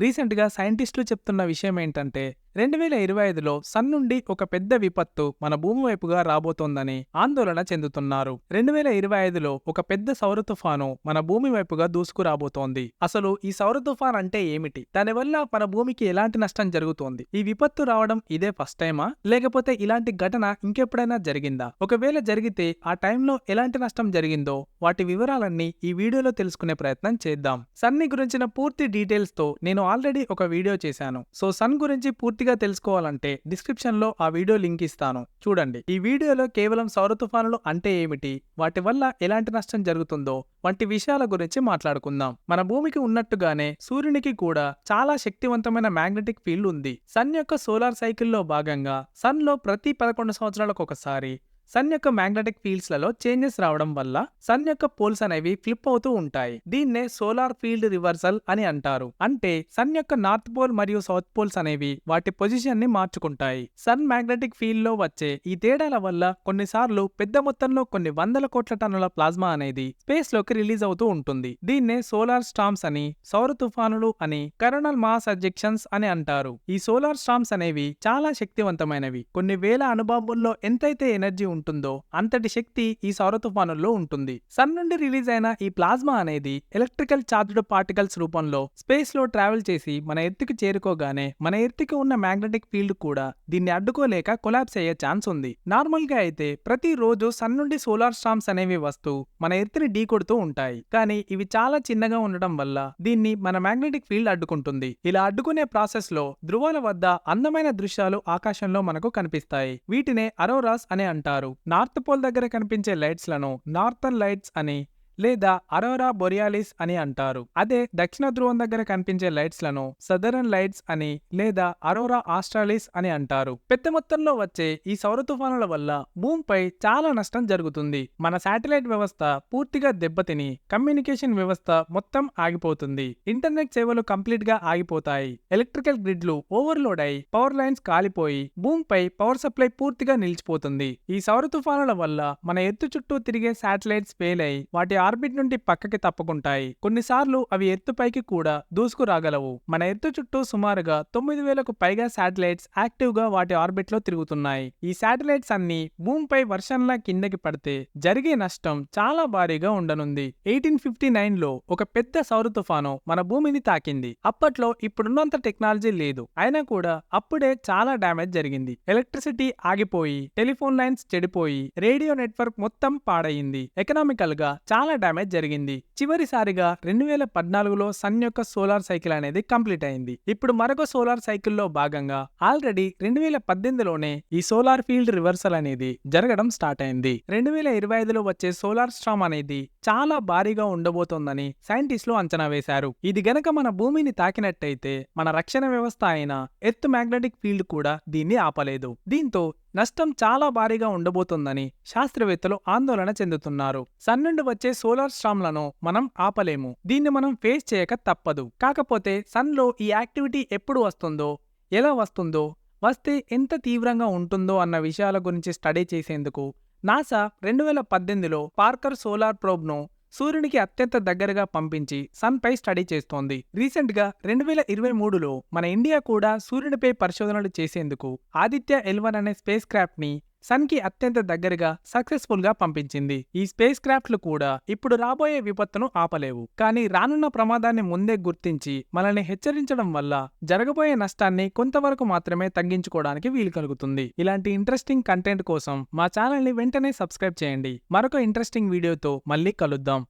రీసెంట్గా సైంటిస్టులు చెప్తున్న విషయం ఏంటంటే రెండు వేల ఇరవై ఐదులో సన్ నుండి ఒక పెద్ద విపత్తు మన భూమి వైపుగా రాబోతోందని ఆందోళన చెందుతున్నారు. రెండు వేల ఇరవై ఐదులో ఒక పెద్ద సౌర తుఫాను మన భూమి వైపుగా దూసుకురాబోతోంది. అసలు ఈ సౌర తుఫాన్ అంటే ఏమిటి? దానివల్ల మన భూమికి ఎలాంటి నష్టం జరుగుతోంది? ఈ విపత్తు రావడం ఇదే ఫస్ట్ టైమా? లేకపోతే ఇలాంటి ఘటన ఇంకెప్పుడైనా జరిగిందా? ఒకవేళ జరిగితే ఆ టైంలో ఎలాంటి నష్టం జరిగిందో వాటి వివరాలన్నీ ఈ వీడియోలో తెలుసుకునే ప్రయత్నం చేద్దాం. సన్ని గురించిన పూర్తి డీటెయిల్స్తో నేను ఆల్రెడీ ఒక వీడియో చేశాను. సో సన్ గురించి పూర్తిగా తెలుసుకోవాలంటే డిస్క్రిప్షన్లో ఆ వీడియో లింక్ ఇస్తాను. చూడండి ఈ వీడియోలో కేవలం సౌర తుఫానులు అంటే ఏమిటి? వాటి వల్ల ఎలాంటి నష్టం జరుగుతుందో వంటి విషయాల గురించి మాట్లాడుకుందాం. మన భూమికి ఉన్నట్టుగానే సూర్యునికి కూడా చాలా శక్తివంతమైన మ్యాగ్నెటిక్ ఫీల్డ్ ఉంది. సన్ యొక్క సోలార్ సైకిల్లో భాగంగా సన్లో ప్రతి పదకొండు సంవత్సరాలకు ఒకసారి సన్ యొక్క మ్యాగ్నెటిక్ ఫీల్డ్స్లలో చేంజెస్ రావడం వల్ల సన్ యొక్క పోల్స్ అనేవి ఫ్లిప్ అవుతూ ఉంటాయి. దీన్నే సోలార్ ఫీల్డ్ రివర్సల్ అని అంటారు. అంటే సన్ యొక్క నార్త్ పోల్ మరియు సౌత్ పోల్స్ అనేవి వాటి పొజిషన్ని మార్చుకుంటాయి. సన్ మ్యాగ్నెటిక్ ఫీల్డ్లో వచ్చే ఈ తేడాల వల్ల కొన్నిసార్లు పెద్ద మొత్తంలో కొన్ని వందల కోట్ల టన్నుల ప్లాస్మా అనేది స్పేస్లోకి రిలీజ్ అవుతూ ఉంటుంది. దీన్నే సోలార్ స్టామ్స్ అని సౌర తుఫానులు అని కరోనల్ మాస్ అజెక్షన్స్ అని అంటారు. ఈ సోలార్ స్టామ్స్ అనేవి చాలా శక్తివంతమైనవి. కొన్ని వేల అణుబాంబుల్లో ఎంతైతే ఎనర్జీ ఉంటుందో అంతటి శక్తి ఈ సౌర తుఫానుల్లో ఉంటుంది. సన్ నుండి రిలీజ్ అయిన ఈ ప్లాస్మా అనేది ఎలక్ట్రికల్ చార్జ్డ్ పార్టికల్స్ రూపంలో స్పేస్లో ట్రావెల్ చేసి మన ఎర్త్కి చేరుకోగానే మన ఎర్త్కి ఉన్న మ్యాగ్నెటిక్ ఫీల్డ్ కూడా దీన్ని అడ్డుకోలేక కొలాప్స్ అయ్యే ఛాన్స్ ఉంది. నార్మల్గా అయితే ప్రతి రోజు సన్ నుండి సోలార్ స్టామ్స్ అనేవి వస్తూ మన ఎర్త్ని ఢీకొడుతూ ఉంటాయి. కానీ ఇవి చాలా చిన్నగా ఉండడం వల్ల దీన్ని మన మ్యాగ్నెటిక్ ఫీల్డ్ అడ్డుకుంటుంది. ఇలా అడ్డుకునే ప్రాసెస్లో ధృవాల వద్ద అందమైన దృశ్యాలు ఆకాశంలో మనకు కనిపిస్తాయి. వీటినే అరోరాస్ అని అంటారు. నార్త్ పోల్ దగ్గర కనిపించే లైట్స్లను నార్థన్ లైట్స్ అని లేదా అరోరా బొరియాలిస్ అని అంటారు. అదే దక్షిణ ధ్రువం దగ్గర కనిపించే లైట్స్లను సదరన్ లైట్స్ అని లేదా అరోరా ఆస్ట్రాలిస్ అని అంటారు. పెద్ద మొత్తంలో వచ్చే ఈ సౌర తుఫానుల వల్ల భూమిపై చాలా నష్టం జరుగుతుంది. మన శాటిలైట్ వ్యవస్థ పూర్తిగా దెబ్బతిని కమ్యూనికేషన్ వ్యవస్థ మొత్తం ఆగిపోతుంది. ఇంటర్నెట్ సేవలు కంప్లీట్గా ఆగిపోతాయి. ఎలక్ట్రికల్ గ్రిడ్లు ఓవర్లోడ్ అయి పవర్ లైన్స్ కాలిపోయి భూమిపై పవర్ సప్లై పూర్తిగా నిలిచిపోతుంది. ఈ సౌర తుఫానుల వల్ల మన ఎత్తు చుట్టూ తిరిగే శాటిలైట్స్ ఫెయిల్ అయి వాటి ఆర్బిట్ నుండి పక్కకి తప్పుకుంటాయి. కొన్నిసార్లు అవి ఎత్తుపైకి కూడా దూసుకురాగలవు మన ఎత్తు చుట్టూ సుమారుగా తొమ్మిది వేలకు పైగా శాటిలైట్స్ యాక్టివ్గా వాటి ఆర్బిట్లో తిరుగుతున్నాయి. ఈ శాటిలైట్స్ అన్ని భూమిపై వర్షంలా కిందకి పడితే జరిగే నష్టం చాలా భారీగా ఉండనుంది. ఎయిటీన్ ఫిఫ్టీ నైన్లో ఒక పెద్ద సౌర తుఫాను మన భూమిని తాకింది. అప్పట్లో ఇప్పుడున్నంత టెక్నాలజీ లేదు. అయినా కూడా అప్పుడే చాలా డ్యామేజ్ జరిగింది. ఎలక్ట్రిసిటీ ఆగిపోయి టెలిఫోన్ లైన్స్ చెడిపోయి రేడియో నెట్వర్క్ మొత్తం పాడయింది. ఎకనామికల్గా చాలా డ్యామేజ్ జరిగింది. చివరిసారిగా రెండు వేల పద్నాలుగులో సన్ యొక్క సోలార్ సైకిల్ అనేది కంప్లీట్ అయింది. ఇప్పుడు మరొక సోలార్ సైకిల్లో భాగంగా ఆల్రెడీ రెండు వేల పద్దెనిమిదిలోనే ఈ సోలార్ ఫీల్డ్ రివర్సల్ అనేది జరగడం స్టార్ట్ అయింది. రెండు వేల ఇరవై ఐదులో వచ్చే సోలార్ స్ట్రామ్ అనేది చాలా భారీగా ఉండబోతోందని సైంటిస్టులు అంచనా వేశారు. ఇది గనక మన భూమిని తాకినట్టయితే మన రక్షణ వ్యవస్థ అయిన ఎర్త్ మ్యాగ్నెటిక్ ఫీల్డ్ కూడా దీన్ని ఆపలేదు. దీంతో నష్టం చాలా భారీగా ఉండబోతోందని శాస్త్రవేత్తలు ఆందోళన చెందుతున్నారు. సన్ నుండి వచ్చే సోలార్ స్ట్రామ్లను మనం ఆపలేము. దీన్ని మనం ఫేస్ చేయక తప్పదు. కాకపోతే సన్లో ఈ యాక్టివిటీ ఎప్పుడు వస్తుందో ఎలా వస్తుందో వస్తే ఎంత తీవ్రంగా ఉంటుందో అన్న విషయాల గురించి స్టడీ చేసేందుకు నాసా రెండు వేల పద్దెనిమిదిలో పార్కర్ సోలార్ ప్రోబ్ను సూర్యునికి అత్యంత దగ్గరగా పంపించి సన్పై స్టడీ చేస్తోంది. రీసెంట్గా రెండు వేల ఇరవై మూడులో మన ఇండియా కూడా సూర్యునిపై పరిశోధనలు చేసేందుకు ఆదిత్య ఎల్వన్ అనే స్పేస్ క్రాఫ్ట్ సన్కి అత్యంత దగ్గరగా సక్సెస్ఫుల్గా పంపించింది. ఈ స్పేస్ క్రాఫ్ట్లు కూడా ఇప్పుడు రాబోయే విపత్తును ఆపలేవు. కానీ రానున్న ప్రమాదాన్ని ముందే గుర్తించి మనల్ని హెచ్చరించడం వల్ల జరగబోయే నష్టాన్ని కొంతవరకు మాత్రమే తగ్గించుకోవడానికి వీలు కలుగుతుంది. ఇలాంటి ఇంట్రెస్టింగ్ కంటెంట్ కోసం మా ఛానల్ని వెంటనే సబ్స్క్రైబ్ చేయండి. మరొక ఇంట్రెస్టింగ్ వీడియోతో మళ్ళీ కలుద్దాం.